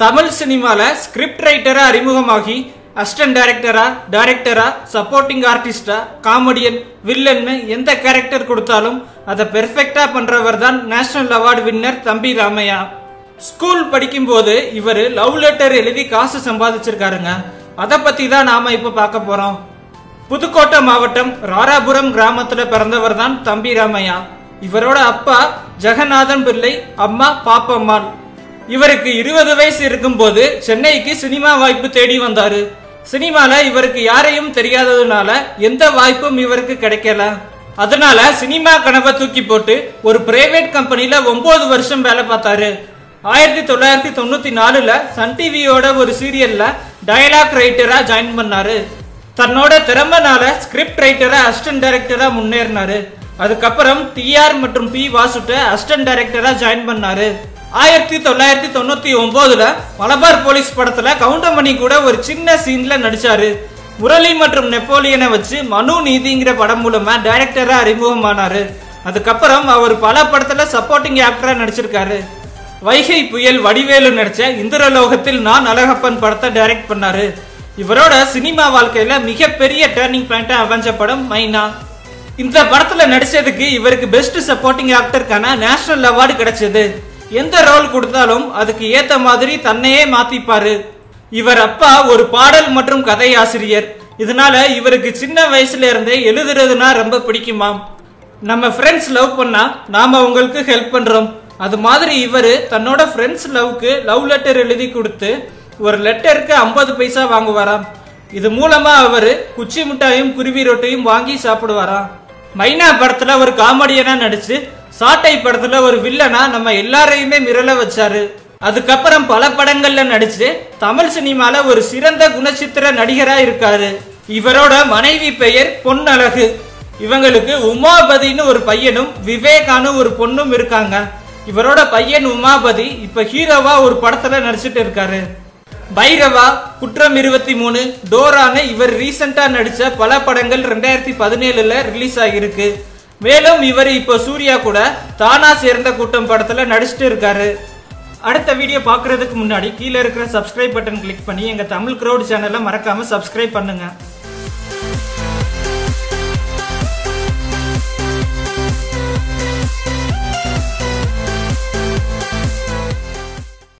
தமிழ் சினிமாவில் ஸ்கிரிப்ட் ரைட்டராக அறிமுகமாகி அசிஸ்டன்ட் டைரக்டரா டைரக்டரா சப்போர்ட்டிங் ஆர்டிஸ்டா காமெடியன் வில்லன்னு எந்த கேரக்டர் கொடுத்தாலும் அதை பெர்ஃபெக்டா பண்றவர் தான் நேஷனல் அவார்டு வின்னர் தம்பி ராமையா. ஸ்கூல் படிக்கும்போது இவர் லவ் லெட்டர் எழுதி காசு சம்பாதிச்சிருக்காருங்க. அதை பத்தி தான் நாம இப்ப பார்க்க போறோம். புதுக்கோட்டை மாவட்டம் ராராபுரம் கிராமத்துல பிறந்தவர் தான் தம்பி ராமையா. இவரோட அப்பா ஜெகநாதன் பிள்ளை அம்மா பாப்பம்மாள். இவருக்கு இருபது வயசு இருக்கும்போது சென்னைக்கு சினிமா வாய்ப்பு தேடி வந்தாரு. சினிமால இவருக்கு யாரையும் தெரியாததுனால எந்த வாய்ப்பும் இவருக்கு கிடைக்கல. அதனால சினிமா கனவை தூக்கி போட்டு ஒரு பிரைவேட் கம்பெனில ஒன்பது வருஷம் வேலை பார்த்தாரு. ஆயிரத்தி தொள்ளாயிரத்தி தொண்ணூத்தி நாலுல சன் டிவியோட ஒரு சீரியல்ல டயலாக் ரைட்டரா ஜாயின் பண்ணாரு. தன்னோட திறமைனால ஸ்கிரிப்ட் ரைட்டரா அசிஸ்டன்ட் டைரக்டரா முன்னேறினாரு. அதுக்கப்புறம் டிஆர் மற்றும் பி வாசுட்ட அசிஸ்டன்ட் டைரக்டரா ஜாயின் பண்ணாரு. ஆயிரத்தி தொள்ளாயிரத்தி தொண்ணூத்தி ஒன்பதுல மலபார் போலீஸ் படத்துல கவுண்டமணி கூட ஒரு சின்ன சீன்ல நடிச்சாரு. முரளி மற்றும் நெப்போலியனை வச்சு மனு நீதிங்கிற படம் மூலமா டைரக்டரா அறிமுகமானாரு. அதுக்கப்புறம் அவர் பல படத்துல சப்போர்ட்டிங் ஆக்டரா நடிச்சிருக்காரு. வைகை புயல் வடிவேலு நடிச்ச இந்திரலோகத்தில் நான் அழகப்பன் படத்தை டைரக்ட் பண்ணாரு. இவரோட சினிமா வாழ்க்கையில மிகப்பெரிய டேர்னிங் பாயிண்டா அமைஞ்ச படம் மைனா. இந்த படத்துல நடிச்சதுக்கு இவருக்கு பெஸ்ட் சப்போர்ட்டிங் ஆக்டருக்கான நேஷனல் அவார்டு கிடைச்சது. எந்த ரோல் கொடுத்தாலும் அதுக்கு ஏத்த மாதிரி தன்னையே மாத்திப்பாரு. இவர் அப்பா ஒரு பாடல் மற்றும் கதை ஆசிரியர். இதனால இவருக்கு சின்ன வயசுல இருந்தே எழுதுறதுனா ரொம்ப பிடிக்குமாம். நம்ம ஃப்ரெண்ட்ஸ் லவ் பண்ணா நாம உங்களுக்கு ஹெல்ப் பண்றோம். அது மாதிரி இவர் தன்னோட ஃப்ரெண்ட்ஸ் லவ்க்கு லவ் லெட்டர் எழுதி கொடுத்து ஒரு லெட்டருக்கு ஐம்பது பைசா வாங்குவாராம். இது மூலமா அவர் குச்சி மிட்டாயும் குருவி ரொட்டையும் வாங்கி சாப்பிடுவாராம். மைனா படத்துல ஒரு காமெடியனா நடிச்சு சாட்டை படத்துல ஒரு வில்லனா நம்ம எல்லாரையுமே மிரள வச்சாரு. அதுக்கப்புறம் பல படங்கள்ல நடிச்சு தமிழ் சினிமால ஒரு சிறந்த குணச்சித்திர நடிகரா இருக்காரு. இவரோட மனைவி பெயர் பொன்னழகு. இவங்களுக்கு உமாபதினு ஒரு பையனும் விவேகானு ஒரு பொண்ணும் இருக்காங்க. இவரோட பையன் உமாபதி இப்ப ஹீரோவா ஒரு படத்துல நடிச்சிட்டு இருக்காரு. பைரவா குற்றம் இருபத்தி மூணு டோரான இவர் ரீசெண்டா நடிச்ச பல படங்கள் ரெண்டாயிரத்தி பதினேழுல ரிலீஸ் ஆகியிருக்கு. மேலும் இவர் இப்போ சூர்யா கூட தானா சேர்ந்த கூட்டம் படத்துல நடிச்சிட்டு இருக்காரு. அடுத்த வீடியோ பார்க்கறதுக்கு முன்னாடி கீழே இருக்கிற சப்ஸ்கிரைப் பட்டன் கிளிக் பண்ணி எங்க தமிழ் க்ரௌட் சேனலை மறக்காம சப்ஸ்கிரைப் பண்ணுங்க.